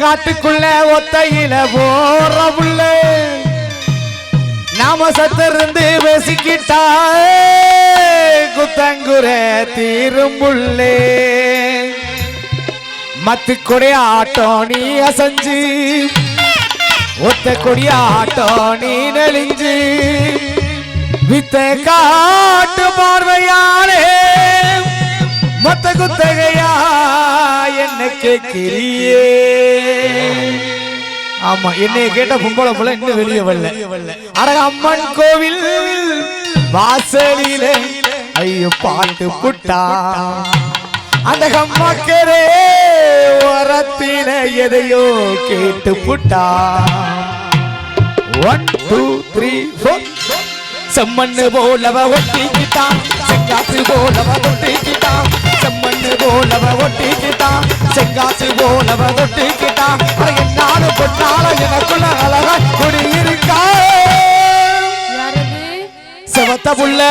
காட்டுக்குள்ள ஒத்தையில போற புள்ள நாம சத்திருந்து பேசிக்கிட்டா குத்தங்குற தீரும்புள்ளே மத்து கொடி ஆட்டம் நீ அசைஞ்சு ஒத்த கொடி ஆட்டம் நீ நெளிஞ்சு. வித்த காட்டு பார்வையால் கேட்கிறியே. ஆமா என்னைய கேட்ட பொம்பளை போல இன்னும் வெளியே வரல. அட அம்மன் கோவில் வாசலிலே ஐயோ பாட்டு புட்டா அந்த கம்மக்கரே ஓரத்தில எதையோ கேட்டு புட்டா. ஒன் டூ த்ரீ ஃபோர் செம்மண்ணு போலவ ஒட்டிக்கிட்டான். செங்காசு போலவ ஒட்டிக்கிட்டான் செம்மண்ணு போலவ ஒட்டிக்கிட்டான் செங்காசு போலவ ஒட்டிக்கிட்டான் அட என்னாலும் பொன்னால எனக்குள்ள அழகா குடியிருக்கா. செவத்த புள்ள.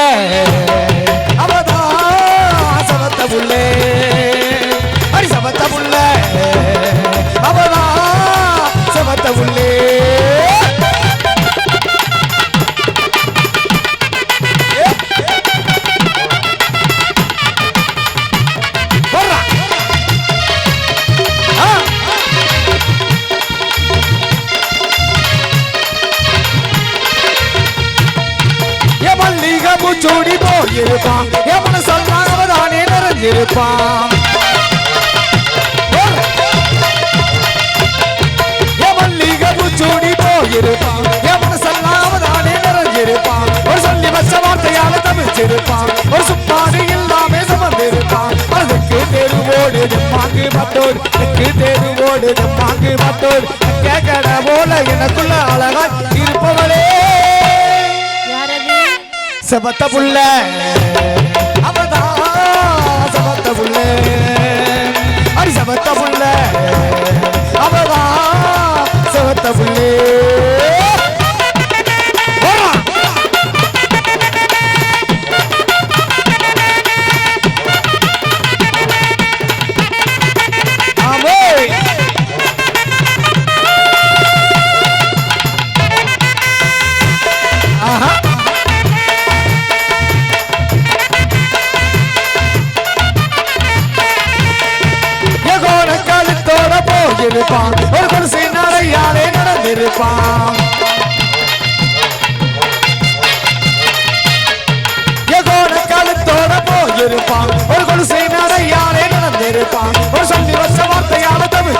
மல்லிகை பூச்சூடி போயிருப்பான். என் மனசெல்லாம் அவதானே நிறைஞ்சிருப்பான். ஒரு சொல்லி வச்ச வார்த்தையால தவிச்சிருப்பான். ஒரு சுப்பாடு இல்லாம சுமந்திருப்பான். அதுக்கு தெருவோடு ஜம்மாங்கு மட்டோடு எனக்கு தெருவோடு ஜம்மாங்கு மட்டோடு கேட்கற போல எனக்குள்ள அழகா இருப்பவளே. செபத்த புள்ள. அவதான் செபத்த புள்ள அடி செபத்த புள்ள அவதான் செபத்த புள்ளே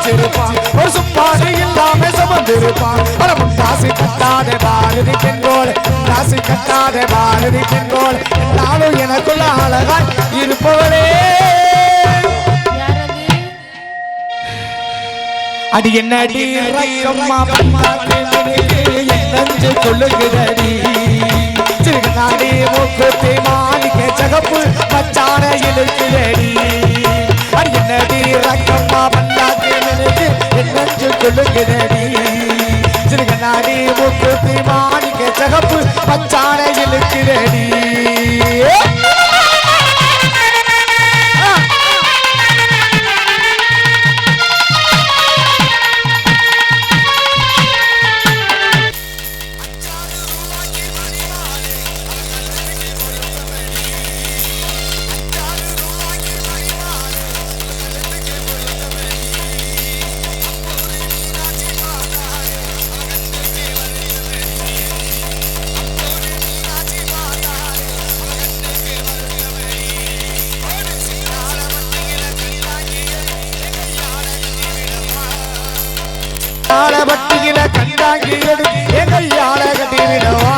தவிச்சிருப்பான் ஒரு சுப்பாடு இல்லாம சுமந்திருப்பான் அட முட்டாசி கட்டாத பாரதி பெண்கோள். ராசி கட்டாத பாரதி பெண்கோள். நாளும் எனக்குள்ள அழகாய் இருப்பவளே. அடி என்னடி ரக்கம்மா நஞ்சு கொள்ளுகிறடி. மூக்குத்தி சகப்பு மச்சான இழுக்கிறடி அடி என்னடி ரக்கம்மா பண்ணாக்கு நஞ்சு கொள்ளுகிறடி சிறுகநாடி மூக்குத்தி மாணிக்க சகப்பு ஆளபட்டியில கண்டாங்கி எடுத்து எங்கள் யாழ கட்டி விடவா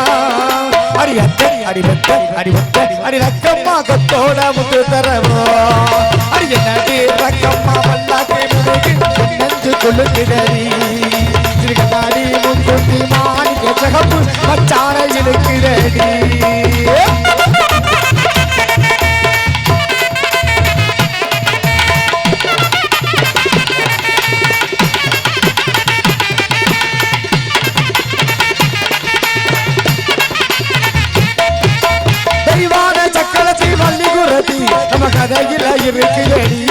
அடி அத்தை அடிபட்ட அடிபட்ட அடி ரக்கம்மா கொத்தோட முத்து தரவோ? அடி என்னடி ரக்கம்மா வல்லாக்கை முதுகு நெஞ்சு கொள்ளுகிறீ திருக்கதாடி முக்குட்டி மாணிக்க சகப்பு மச்சான இழுக்கிறடி கதையில இருக்குதடி.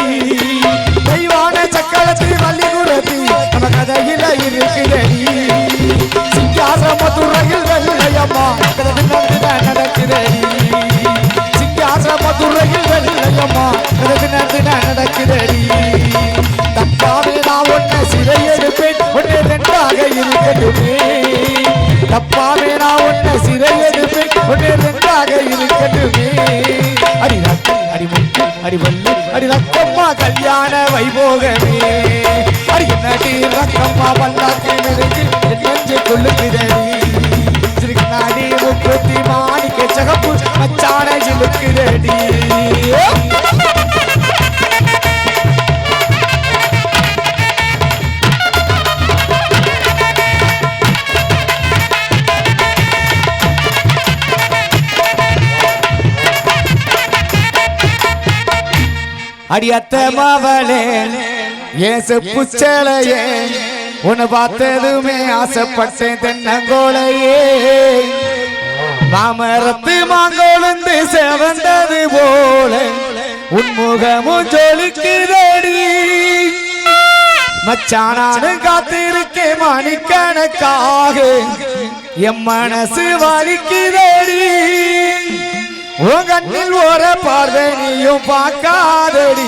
தெய்வான சக்கரத்தில் வள்ளி குரத்தி நம்ம கதையில இருக்குதடி. சிங்கார மதுரையில் வெள்ளையம்மா கதை நடக்குதடி. சிங்கார மதுரையில் வெள்ளையம்மா கதை நடந்துதான் நடக்குதடி. தப்பாவே நான் ஒன்ன சிறை எடுப்பேன் ஒன்று ரெண்டாக இருக்கட்டுமே. தப்பா முட்டு அடி வல்லு ரத்தம்மா கல்யாண வைபோகமே. அடி என்னடி ரத்தம்மா பல்லாக்கு நெருங்கி என் நெஞ்சை கொள்ளுகிறடி அடியத்த மாவளே ஏசு புச்சலையே சேலையே உன்னை பார்த்ததுமே ஆசைப்பட்டேன் தென்னங்கோலையே. மாமரத்து மாங்கோலந்து செவந்தது போல உன்முகமும் ஜொலிக்குதடி. மச்சானானு காத்திருக்கேன் மணிக்கணக்காக என் மனசு வலிக்குதடி. உன் கண்ணில் ஓர பார்வை நீயும் பார்க்காதடி.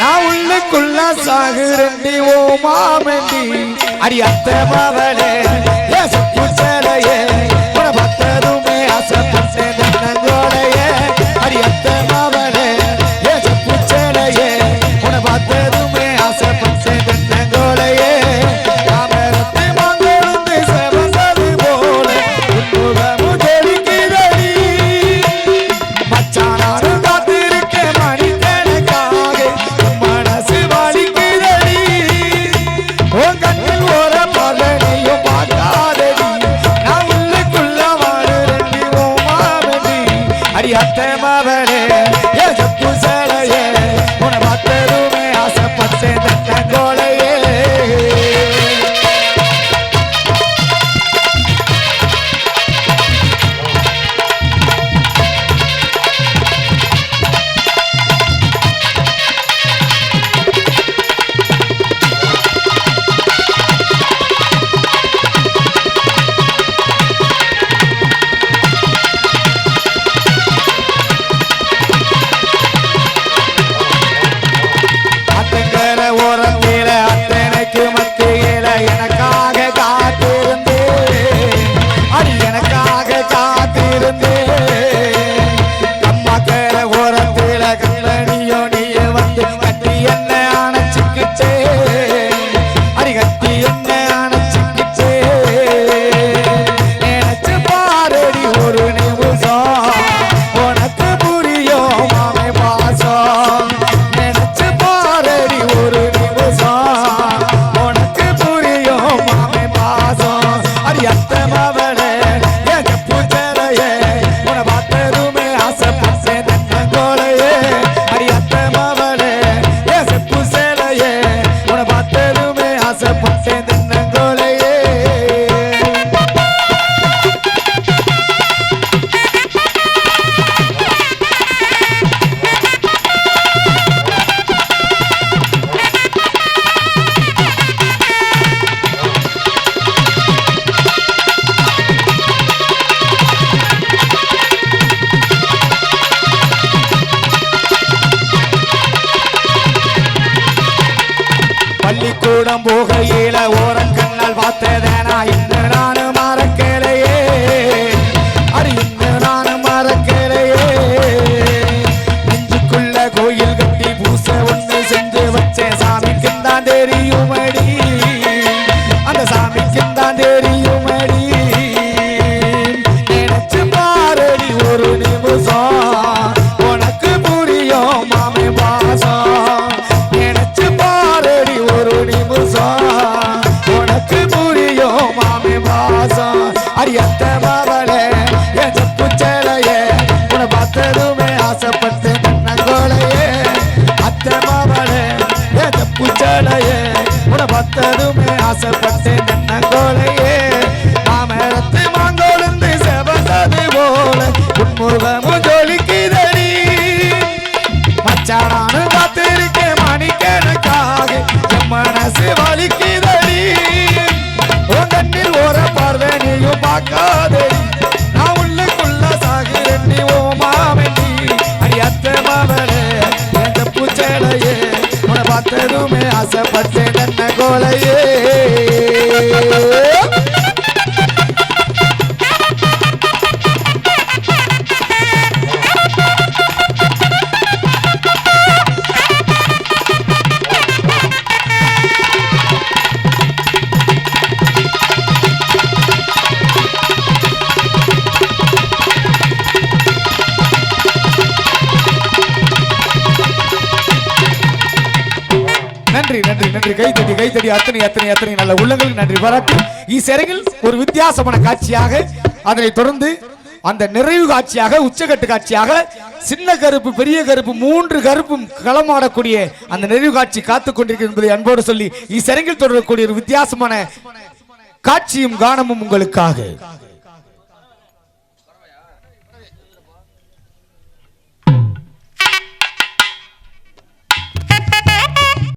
நான் உள்ளுக்குள்ள சாகுரண்டி ஓ மாமண்டி. அடி அத்த மாவளே ஏ பள்ளிக்கூடம் போகையில ஓரங்கண்ணால் பார்த்ததேனா பார்த்ததுமே ஆசைப்பட்டு என்ன கோலையே மாமரத்து மாங்கோழுந்து செவசது போல உன்முகமும் ஜொலிக்குதடி. மச்சானானும் காத்திருக்கேன் மணிக்கணக்காக என் மனசு வலிக்குதடி. உன் கண்ணில் ஓர பார்வை நீயும் பார்க்காதடி. நான் கண்ண கோலையே நன்றி கை தட்டி கை தட்டி அத்தனை அத்தனை அத்தனை நல்ல உள்ளங்களுக்கு நன்றி. பாராட்டி இச்செரங்கில் ஒரு வித்தியாசமான காட்சியாக அதனை தொடர்ந்து அந்த நிறைவு காட்சியாக உச்சகட்டு காட்சியாக சின்ன கருப்பு பெரிய கருப்பு மூன்று கருப்பும் களமாடக்கூடிய அந்த நிறைவு காட்சி காத்துக் கொண்டிருக்கிறது என்பதை அன்போடு சொல்லி இச்செரங்கில் தொடரக்கூடிய ஒரு வித்தியாசமான காட்சியும் கானமும் உங்களுக்காக.